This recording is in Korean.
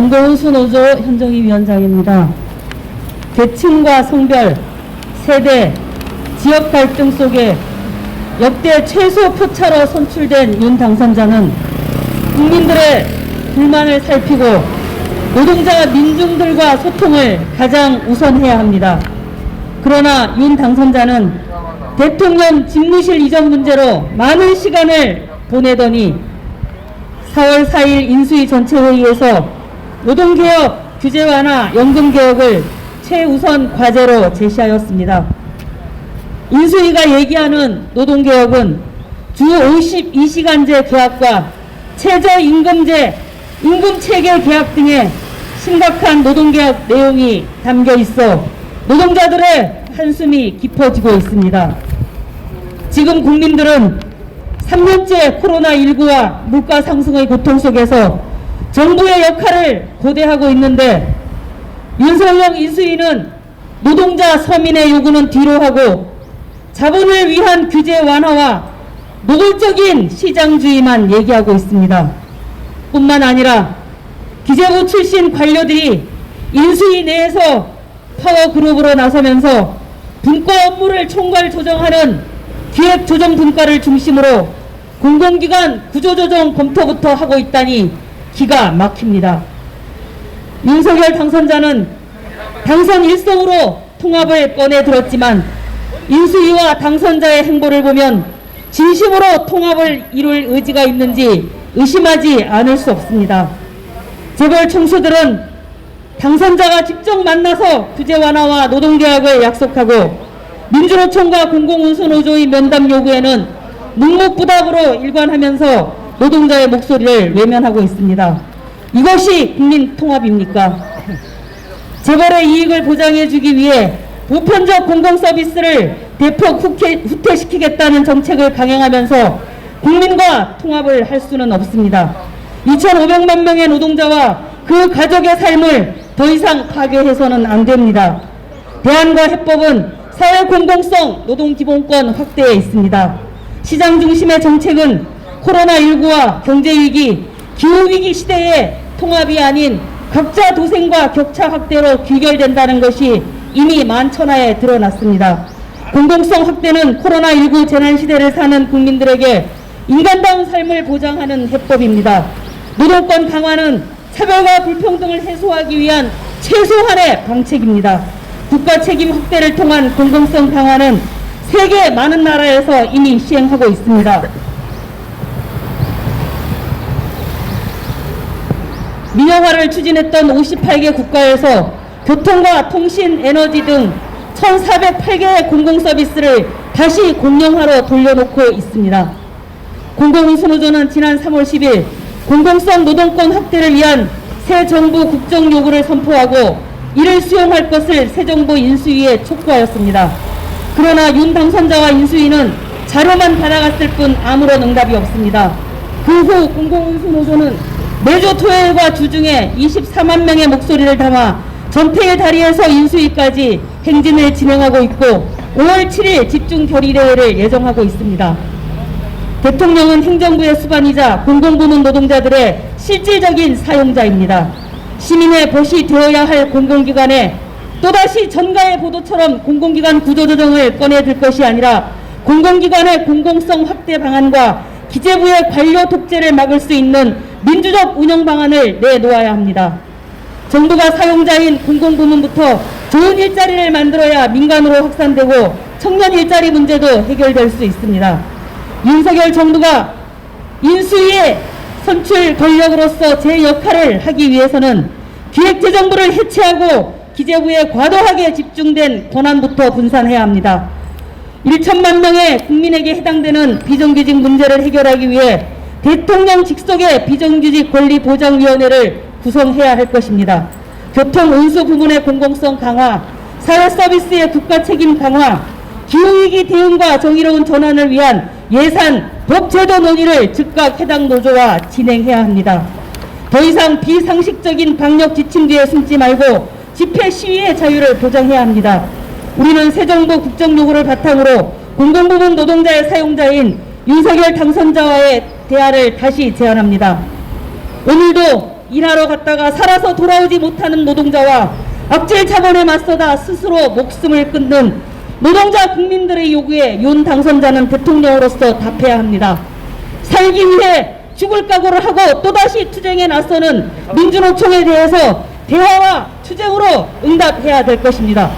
공공운수노조 현정희 위원장입니다. 계층과 성별, 세대, 지역 갈등 속에 역대 최소 표차로 선출된 윤 당선자는 국민들의 불만을 살피고 노동자 민중들과 소통을 가장 우선해야 합니다. 그러나 윤 당선자는 대통령 집무실 이전 문제로 많은 시간을 보내더니 4월 4일 인수위 전체 회의에서 노동개혁 규제 완화 연금개혁을 최우선 과제로 제시하였습니다. 인수위가 얘기하는 노동개혁은 주 52시간제 계약과 최저임금제, 임금체계 계약 등의 심각한 노동계약 내용이 담겨 있어 노동자들의 한숨이 깊어지고 있습니다. 지금 국민들은 3년째 코로나19와 물가 상승의 고통 속에서 정부의 역할을 고대하고 있는데 윤석열 인수위는 노동자 서민의 요구는 뒤로 하고 자본을 위한 규제 완화와 노골적인 시장주의만 얘기하고 있습니다. 뿐만 아니라 기재부 출신 관료들이 인수위 내에서 파워그룹으로 나서면서 분과 업무를 총괄 조정하는 기획조정 분과를 중심으로 공공기관 구조조정 검토부터 하고 있다니 기가 막힙니다. 윤석열 당선자는 당선 일성으로 통합을 꺼내 들었지만 인수위와 당선자의 행보를 보면 진심으로 통합을 이룰 의지가 있는지 의심하지 않을 수 없습니다. 재벌 총수들은 당선자가 직접 만나서 규제 완화와 노동계약을 약속하고 민주노총과 공공운수노조의 면담 요구에는 묵묵부답으로 일관하면서 노동자의 목소리를 외면하고 있습니다. 이것이 국민 통합입니까? 재벌의 이익을 보장해주기 위해 보편적 공공서비스를 대폭 후퇴, 후퇴시키겠다는 정책을 강행하면서 국민과 통합을 할 수는 없습니다. 2,500만 명의 노동자와 그 가족의 삶을 더 이상 파괴해서는 안 됩니다. 대안과 해법은 사회 공공성 노동 기본권 확대에 있습니다. 시장 중심의 정책은 코로나19와 경제위기, 기후위기 시대에 통합이 아닌 각자 도생과 격차 확대로 귀결된다는 것이 이미 만천하에 드러났습니다. 공공성 확대는 코로나19 재난 시대를 사는 국민들에게 인간다운 삶을 보장하는 해법입니다. 노동권 강화는 차별과 불평등을 해소하기 위한 최소한의 방책입니다. 국가 책임 확대를 통한 공공성 강화는 세계 많은 나라에서 이미 시행하고 있습니다. 민영화를 추진했던 58개 국가에서 교통과 통신, 에너지 등 1,408개의 공공서비스를 다시 공영화로 돌려놓고 있습니다. 공공운수노조는 지난 3월 10일 공공성 노동권 확대를 위한 새 정부 국정 요구를 선포하고 이를 수용할 것을 새 정부 인수위에 촉구하였습니다. 그러나 윤 당선자와 인수위는 자료만 받아갔을 뿐 아무런 응답이 없습니다. 그 후 공공운수노조는 매주 토요일과 주중에 24만 명의 목소리를 담아 전태일 다리에서 인수위까지 행진을 진행하고 있고 5월 7일 집중 결의대회를 예정하고 있습니다. 대통령은 행정부의 수반이자 공공부문 노동자들의 실질적인 사용자입니다. 시민의 벗이 되어야 할 공공기관에 또다시 전가의 보도처럼 공공기관 구조조정을 꺼내들 것이 아니라 공공기관의 공공성 확대 방안과 기재부의 관료 독재를 막을 수 있는 민주적 운영 방안을 내놓아야 합니다. 정부가 사용자인 공공부문부터 좋은 일자리를 만들어야 민간으로 확산되고 청년 일자리 문제도 해결될 수 있습니다. 윤석열 정부가 인수위의 선출 권력으로서 제 역할을 하기 위해서는 기획재정부를 해체하고 기재부에 과도하게 집중된 권한부터 분산해야 합니다. 1천만 명의 국민에게 해당되는 비정규직 문제를 해결하기 위해 대통령 직속의 비정규직 권리보장위원회를 구성해야 할 것입니다. 교통 운수 부문의 공공성 강화, 사회 서비스의 국가 책임 강화, 기후위기 대응과 정의로운 전환을 위한 예산, 법제도 논의를 즉각 해당 노조와 진행해야 합니다. 더 이상 비상식적인 방역 지침 뒤에 숨지 말고 집회 시위의 자유를 보장해야 합니다. 우리는 새 정부 국정 요구를 바탕으로 공공부문 노동자의 사용자인 윤석열 당선자와의 대화를 다시 제안합니다. 오늘도 일하러 갔다가 살아서 돌아오지 못하는 노동자와 악질 자본에 맞서다 스스로 목숨을 끊는 노동자 국민들의 요구에 윤 당선자는 대통령으로서 답해야 합니다. 살기 위해 죽을 각오를 하고 또다시 투쟁에 나서는 민주노총에 대해서 대화와 투쟁으로 응답해야 될 것입니다.